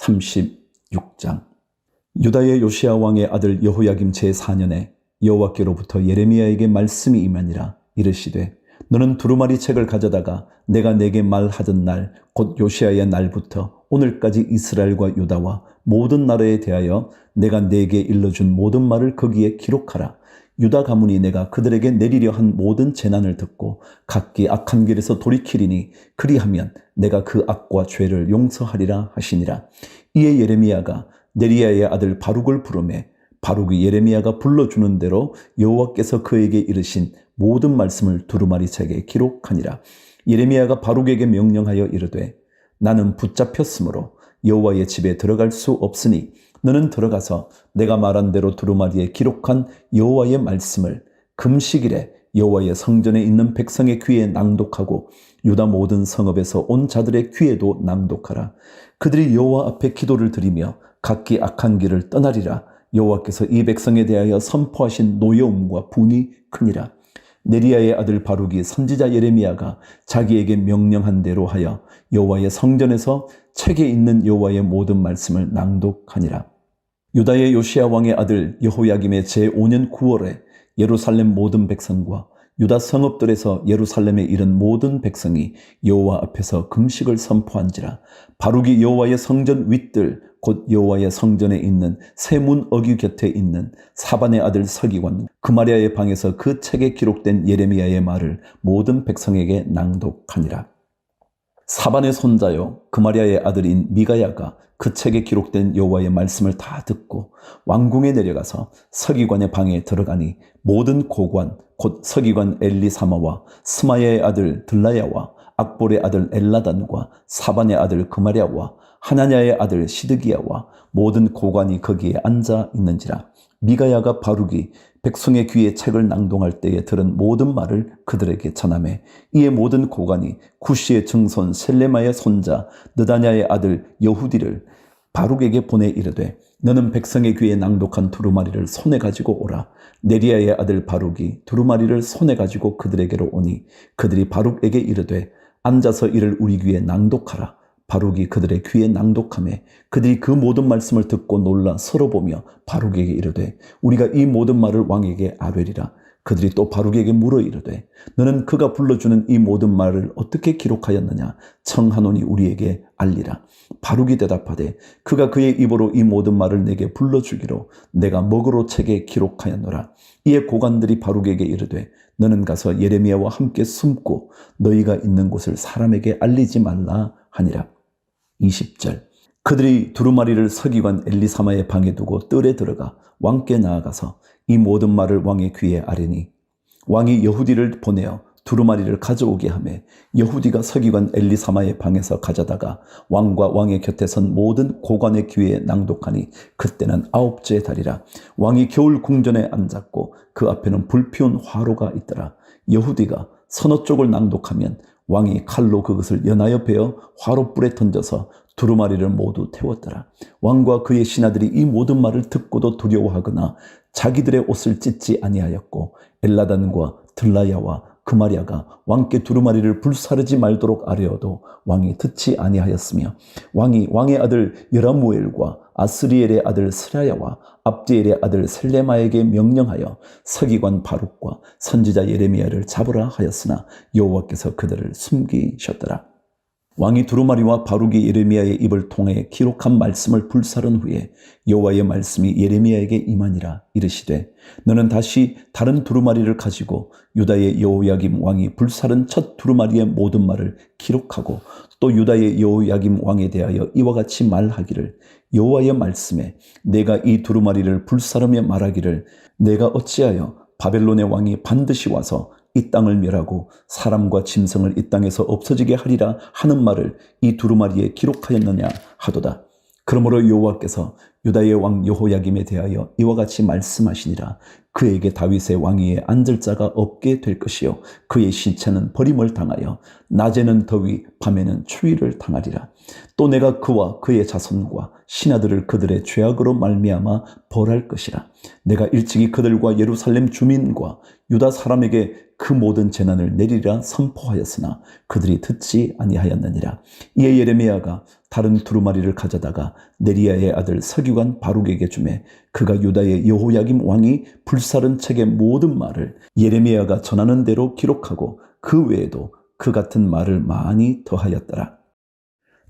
36장. 유다의 요시아 왕의 아들 여호야김 제4년에 여호와께로부터 예레미야에게 말씀이 임하니라 이르시되 너는 두루마리 책을 가져다가 내가 내게 말하던 날 곧 요시아의 날부터 오늘까지 이스라엘과 유다와 모든 나라에 대하여 내가 내게 일러준 모든 말을 거기에 기록하라 유다 가문이 내가 그들에게 내리려 한 모든 재난을 듣고 각기 악한 길에서 돌이키리니 그리하면 내가 그 악과 죄를 용서하리라 하시니라 이에 예레미야가 네리야의 아들 바룩을 부르매 바룩이 예레미야가 불러주는 대로 여호와께서 그에게 이르신 모든 말씀을 두루마리 책에 기록하니라. 예레미야가 바룩에게 명령하여 이르되 나는 붙잡혔으므로 여호와의 집에 들어갈 수 없으니 너는 들어가서 내가 말한 대로 두루마리에 기록한 여호와의 말씀을 금식일에 여호와의 성전에 있는 백성의 귀에 낭독하고 유다 모든 성읍에서 온 자들의 귀에도 낭독하라. 그들이 여호와 앞에 기도를 드리며 각기 악한 길을 떠나리라. 여호와께서 이 백성에 대하여 선포하신 노여움과 분이 크니라. 네리야의 아들 바룩이 선지자 예레미야가 자기에게 명령한 대로 하여 여호와의 성전에서 책에 있는 여호와의 모든 말씀을 낭독하니라. 유다의 요시아 왕의 아들 여호야김의 제5년 9월에 예루살렘 모든 백성과 유다 성읍들에서 예루살렘에 이른 모든 백성이 여호와 앞에서 금식을 선포한지라. 바룩이 여호와의 성전 윗들 곧 여호와의 성전에 있는 세문 어귀 곁에 있는 사반의 아들 서기관 그마리아의 방에서 그 책에 기록된 예레미야의 말을 모든 백성에게 낭독하니라 사반의 손자요 그마리아의 아들인 미가야가 그 책에 기록된 여호와의 말씀을 다 듣고 왕궁에 내려가서 서기관의 방에 들어가니 모든 고관 곧 서기관 엘리사마와 스마야의 아들 들라야와 악볼의 아들 엘라단과 사반의 아들 그마리아와 하나냐의 아들 시드기야와 모든 고관이 거기에 앉아 있는지라 미가야가 바룩이 백성의 귀에 책을 낭동할 때에 들은 모든 말을 그들에게 전함해 이에 모든 고관이 구시의 증손 셀레마의 손자 느다냐의 아들 여후디를 바룩에게 보내 이르되 너는 백성의 귀에 낭독한 두루마리를 손에 가지고 오라. 네리아의 아들 바룩이 두루마리를 손에 가지고 그들에게로 오니 그들이 바룩에게 이르되 앉아서 이를 우리 귀에 낭독하라 바룩이 그들의 귀에 낭독함에 그들이 그 모든 말씀을 듣고 놀라 서로 보며 바룩에게 이르되 우리가 이 모든 말을 왕에게 아뢰리라. 그들이 또 바룩에게 물어 이르되 너는 그가 불러주는 이 모든 말을 어떻게 기록하였느냐? 청하노니 우리에게 알리라. 바룩이 대답하되 그가 그의 입으로 이 모든 말을 내게 불러주기로 내가 먹으로 책에 기록하였노라. 이에 고관들이 바룩에게 이르되 너는 가서 예레미야와 함께 숨고 너희가 있는 곳을 사람에게 알리지 말라 하니라 20절. 그들이 두루마리를 서기관 엘리사마의 방에 두고 뜰에 들어가 왕께 나아가서 이 모든 말을 왕의 귀에 아뢰니 왕이 여후디를 보내어 두루마리를 가져오게 하매 여후디가 서기관 엘리사마의 방에서 가져다가 왕과 왕의 곁에 선 모든 고관의 귀에 낭독하니 그때는 아홉째 달이라. 왕이 겨울 궁전에 앉았고 그 앞에는 불피운 화로가 있더라. 여후디가 서너 쪽을 낭독하면 왕이 칼로 그것을 연하여 베어 화로불에 던져서 두루마리를 모두 태웠더라. 왕과 그의 신하들이 이 모든 말을 듣고도 두려워하거나 자기들의 옷을 찢지 아니하였고 엘라단과 들라야와 그마리아가 왕께 두루마리를 불사르지 말도록 아뢰어도 왕이 듣지 아니하였으며 왕이 왕의 아들 여라무엘과 아스리엘의 아들 스라야와 압디엘의 아들 셀레마에게 명령하여 서기관 바룩과 선지자 예레미야를 잡으라 하였으나 여호와께서 그들을 숨기셨더라. 왕이 두루마리와 바룩이 예레미야의 입을 통해 기록한 말씀을 불사른 후에 여호와의 말씀이 예레미야에게 임하니라 이르시되 너는 다시 다른 두루마리를 가지고 유다의 여호야김 왕이 불사른 첫 두루마리의 모든 말을 기록하고 또 유다의 여호야김 왕에 대하여 이와 같이 말하기를 여호와의 말씀에 내가 이 두루마리를 불사르며 말하기를 내가 어찌하여 바벨론의 왕이 반드시 와서 이 땅을 멸하고 사람과 짐승을 이 땅에서 없어지게 하리라 하는 말을 이 두루마리에 기록하였느냐 하도다. 그러므로 여호와께서 유다의 왕 여호야김에 대하여 이와 같이 말씀하시니라 그에게 다윗의 왕위에 앉을 자가 없게 될 것이요. 그의 신체는 버림을 당하여 낮에는 더위 밤에는 추위를 당하리라. 또 내가 그와 그의 자손과 신하들을 그들의 죄악으로 말미암아 벌할 것이라. 내가 일찍이 그들과 예루살렘 주민과 유다 사람에게 그 모든 재난을 내리라 선포하였으나 그들이 듣지 아니하였느니라. 이에 예레미야가 다른 두루마리를 가져다가 네리야의 아들 서기관 바룩에게 주매 그가 유다의 여호야김 왕이 불사른 책의 모든 말을 예레미야가 전하는 대로 기록하고 그 외에도 그 같은 말을 많이 더하였더라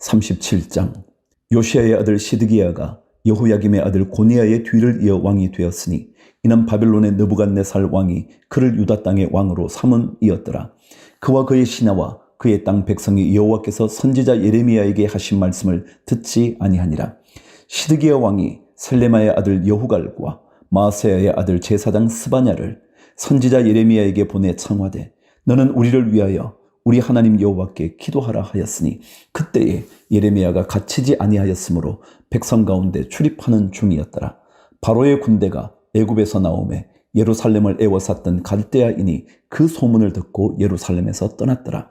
37장 요시아의 아들 시드기야가 여호야김의 아들 고니야의 뒤를 이어 왕이 되었으니 이는 바벨론의 느부갓네살 왕이 그를 유다 땅의 왕으로 삼은 이었더라. 그와 그의 신하와 그의 땅 백성이 여호와께서 선지자 예레미야에게 하신 말씀을 듣지 아니하니라. 시드기야 왕이 셀레마의 아들 여후갈과 마세야의 아들 제사장 스바냐를 선지자 예레미야에게 보내 청하되 너는 우리를 위하여 우리 하나님 여호와께 기도하라 하였으니 그때에 예레미야가 갇히지 아니하였으므로 백성 가운데 출입하는 중이었더라. 바로의 군대가 애굽에서 나오매 예루살렘을 애워쌌던 갈대아인이 그 소문을 듣고 예루살렘에서 떠났더라.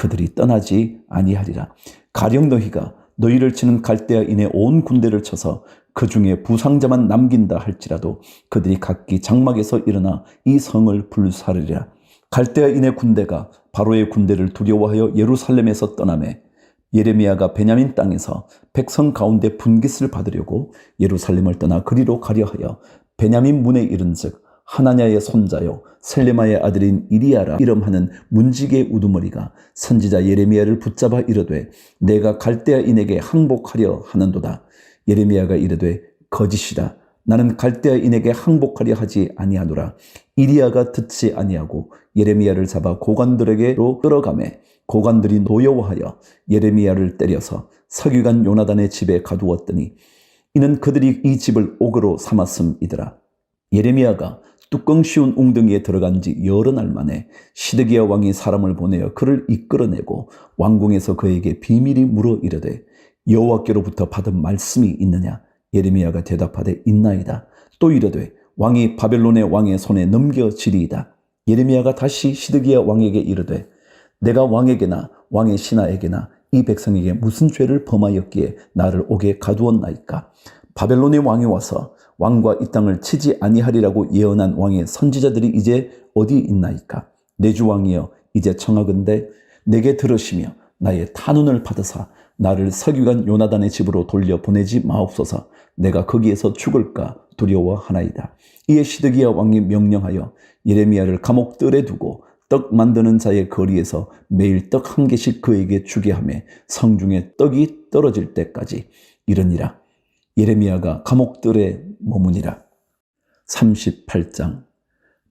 그들이 떠나지 아니하리라. 가령 너희가 너희를 치는 갈대아인의 온 군대를 쳐서 그 중에 부상자만 남긴다 할지라도 그들이 각기 장막에서 일어나 이 성을 불사르리라. 갈대아인의 군대가 바로의 군대를 두려워하여 예루살렘에서 떠나매 예레미야가 베냐민 땅에서 백성 가운데 분깃을 받으려고 예루살렘을 떠나 그리로 가려 하여 베냐민 문에 이른즉 하나냐의 손자요 셀레마의 아들인 이리야라 이름하는 문지기의 우두머리가 선지자 예레미야를 붙잡아 이르되 내가 갈대아인에게 항복하려 하는도다. 예레미야가 이르되 거짓이다. 나는 갈대아인에게 항복하려 하지 아니하노라. 이리야가 듣지 아니하고 예레미야를 잡아 고관들에게로 끌어가매 고관들이 노여워하여 예레미야를 때려서 서기관 요나단의 집에 가두었더니 이는 그들이 이 집을 옥으로 삼았음이더라. 예레미야가 뚜껑 씌운 웅덩이에 들어간 지 여러 날 만에 시드기야 왕이 사람을 보내어 그를 이끌어내고 왕궁에서 그에게 비밀이 물어 이르되 여호와께로부터 받은 말씀이 있느냐? 예레미야가 대답하되 있나이다. 또 이르되 왕이 바벨론의 왕의 손에 넘겨지리이다. 예레미야가 다시 시드기야 왕에게 이르되 내가 왕에게나 왕의 신하에게나 이 백성에게 무슨 죄를 범하였기에 나를 옥에 가두었나이까? 바벨론의 왕이 와서 왕과 이 땅을 치지 아니하리라고 예언한 왕의 선지자들이 이제 어디 있나이까? 내 주 왕이여 이제 청하건대 내게 들으시며 나의 탄원을 받으사 나를 서기관 요나단의 집으로 돌려 보내지 마옵소서. 내가 거기에서 죽을까 두려워하나이다. 이에 시드기야 왕이 명령하여 예레미야를 감옥들에 두고 떡 만드는 자의 거리에서 매일 떡 한 개씩 그에게 주게 하며 성중에 떡이 떨어질 때까지 이르니라. 예레미야가 감옥들에 머무니라. 38장.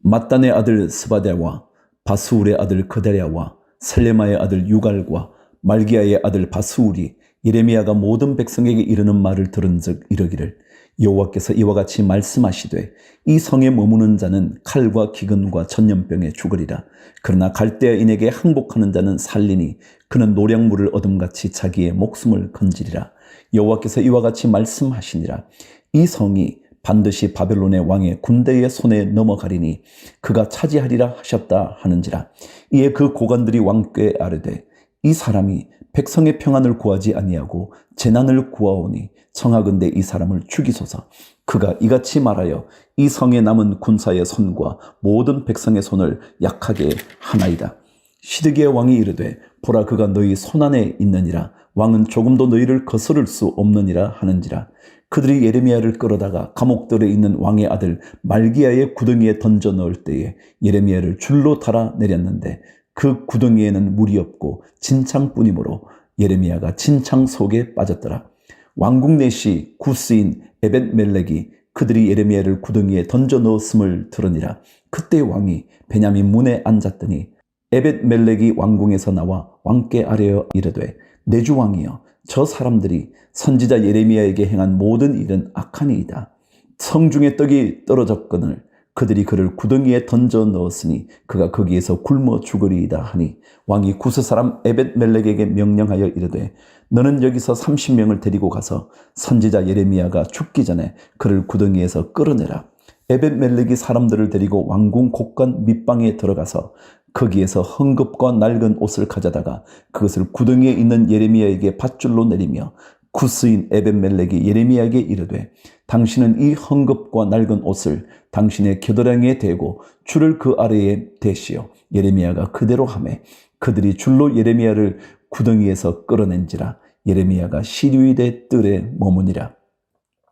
마단의 아들 스바데와 바스울의 아들 그다랴와 셀레마의 아들 유갈과 말기야의 아들 바스울이 예레미야가 모든 백성에게 이르는 말을 들은즉 이르기를 여호와께서 이와 같이 말씀하시되 이 성에 머무는 자는 칼과 기근과 전염병에 죽으리라. 그러나 갈대아인에게 항복하는 자는 살리니 그는 노량물을 얻음같이 자기의 목숨을 건지리라 여호와께서 이와 같이 말씀하시니라. 이 성이 반드시 바벨론의 왕의 군대의 손에 넘어가리니 그가 차지하리라 하셨다 하는지라. 이에 그 고관들이 왕께 아뢰되 이 사람이 백성의 평안을 구하지 아니하고 재난을 구하오니 청하건대 이 사람을 죽이소서. 그가 이같이 말하여 이 성에 남은 군사의 손과 모든 백성의 손을 약하게 하나이다. 시드기의 왕이 이르되 보라 그가 너희 손 안에 있느니라 왕은 조금도 너희를 거스를 수 없느니라 하는지라 그들이 예레미야를 끌어다가 감옥들에 있는 왕의 아들 말기야의 구덩이에 던져 넣을 때에 예레미야를 줄로 달아 내렸는데 그 구덩이에는 물이 없고 진창뿐이므로 예레미야가 진창 속에 빠졌더라. 왕궁 내시 구스인 에벳 멜렉이 그들이 예레미야를 구덩이에 던져 넣었음을 들으니라. 그때 왕이 베냐민 문에 앉았더니 에벳 멜렉이 왕궁에서 나와 왕께 아뢰어 이르되 내 주 왕이여 저 사람들이 선지자 예레미야에게 행한 모든 일은 악하니이다. 성중에 떡이 떨어졌거늘 그들이 그를 구덩이에 던져 넣었으니 그가 거기에서 굶어 죽으리이다 하니 왕이 구스 사람 에벳멜렉에게 명령하여 이르되 너는 여기서 30명을 데리고 가서 선지자 예레미야가 죽기 전에 그를 구덩이에서 끌어내라. 에벳멜렉이 사람들을 데리고 왕궁 곳간 밑방에 들어가서 거기에서 헝겊과 낡은 옷을 가져다가 그것을 구덩이에 있는 예레미야에게 밧줄로 내리며 구스인 에벤멜렉이 예레미야에게 이르되 당신은 이 헝겊과 낡은 옷을 당신의 겨드랑이에 대고 줄을 그 아래에 대시오 예레미야가 그대로 하매 그들이 줄로 예레미야를 구덩이에서 끌어낸지라 예레미야가 시류이대 뜰에 머무니라.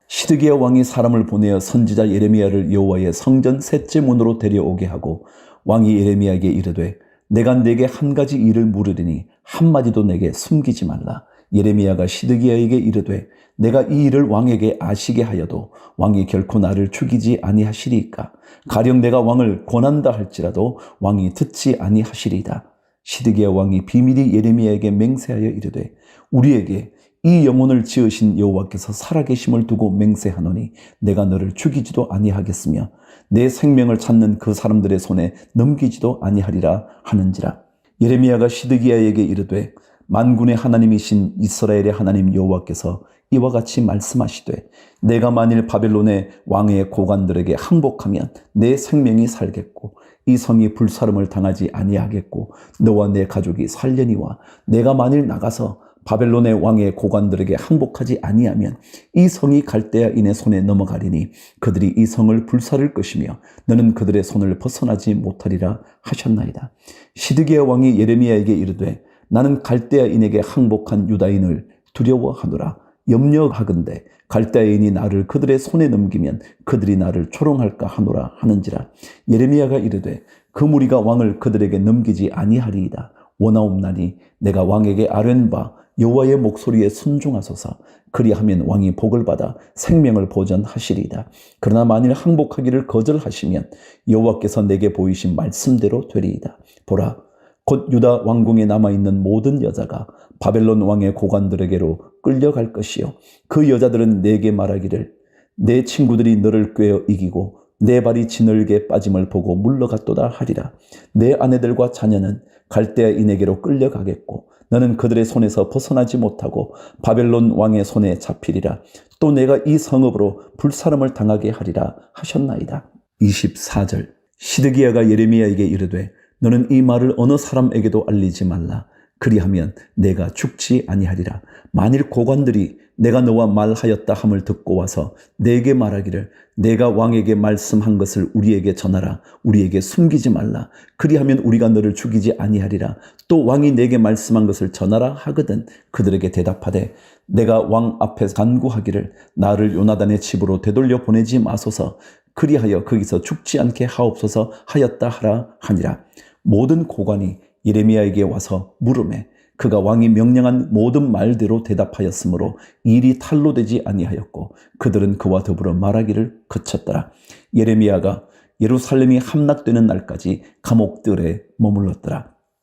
시드기야 왕이 사람을 보내어 선지자 예레미야를 여호와의 성전 셋째 문으로 데려오게 하고 왕이 예레미야에게 이르되 내가 네게 한 가지 일을 물으리니 한 마디도 내게 숨기지 말라. 예레미야가 시드기야에게 이르되 내가 이 일을 왕에게 아시게 하여도 왕이 결코 나를 죽이지 아니하시리이까. 가령 내가 왕을 권한다 할지라도 왕이 듣지 아니하시리이다. 시드기야 왕이 비밀이 예레미야에게 맹세하여 이르되 우리에게 이 영혼을 지으신 여호와께서 살아계심을 두고 맹세하노니 내가 너를 죽이지도 아니하겠으며 내 생명을 찾는 그 사람들의 손에 넘기지도 아니하리라 하는지라. 예레미야가 시드기야에게 이르되 만군의 하나님이신 이스라엘의 하나님 여호와께서 이와 같이 말씀하시되 내가 만일 바벨론의 왕의 고관들에게 항복하면 내 생명이 살겠고 이 성이 불사름을 당하지 아니하겠고 너와 내 가족이 살려니와 내가 만일 나가서 바벨론의 왕의 고관들에게 항복하지 아니하면 이 성이 갈대아인의 손에 넘어가리니 그들이 이 성을 불사를 것이며 너는 그들의 손을 벗어나지 못하리라 하셨나이다. 시드기야 왕이 예레미야에게 이르되 나는 갈대아인에게 항복한 유다인을 두려워하노라. 염려하건대 갈대아인이 나를 그들의 손에 넘기면 그들이 나를 조롱할까 하노라 하는지라. 예레미야가 이르되 그 무리가 왕을 그들에게 넘기지 아니하리이다. 원하옵나니 내가 왕에게 아뢰는 바 여호와의 목소리에 순종하소서 그리하면 왕이 복을 받아 생명을 보전하시리이다. 그러나 만일 항복하기를 거절하시면 여호와께서 내게 보이신 말씀대로 되리이다. 보라 곧 유다 왕궁에 남아 있는 모든 여자가 바벨론 왕의 고관들에게로 끌려갈 것이요 그 여자들은 내게 말하기를 내 친구들이 너를 꿰어 이기고 내 발이 지늘게 빠짐을 보고 물러갔도다 하리라. 내 아내들과 자녀는 갈대아인에게로 끌려가겠고 너는 그들의 손에서 벗어나지 못하고 바벨론 왕의 손에 잡히리라. 또 내가 이 성읍으로 불사름을 당하게 하리라 하셨나이다. 24절 시드기야가 예레미야에게 이르되 너는 이 말을 어느 사람에게도 알리지 말라. 그리하면 내가 죽지 아니하리라. 만일 고관들이 내가 너와 말하였다 함을 듣고 와서 내게 말하기를 내가 왕에게 말씀한 것을 우리에게 전하라. 우리에게 숨기지 말라. 그리하면 우리가 너를 죽이지 아니하리라. 또 왕이 내게 말씀한 것을 전하라 하거든 그들에게 대답하되 내가 왕 앞에 간구하기를 나를 요나단의 집으로 되돌려 보내지 마소서. 그리하여 거기서 죽지 않게 하옵소서 하였다 하라 하니라. 모든 고관이 예레미야에게 와서 물음에 그가 왕이 명령한 모든 말대로 대답하였으므로 일이 탈로 되지 아니하였고 그들은 그와 더불어 말하기를 그쳤더라. 예레미야가 예루살렘이 함락되는 날까지 감옥들에 머물렀더라.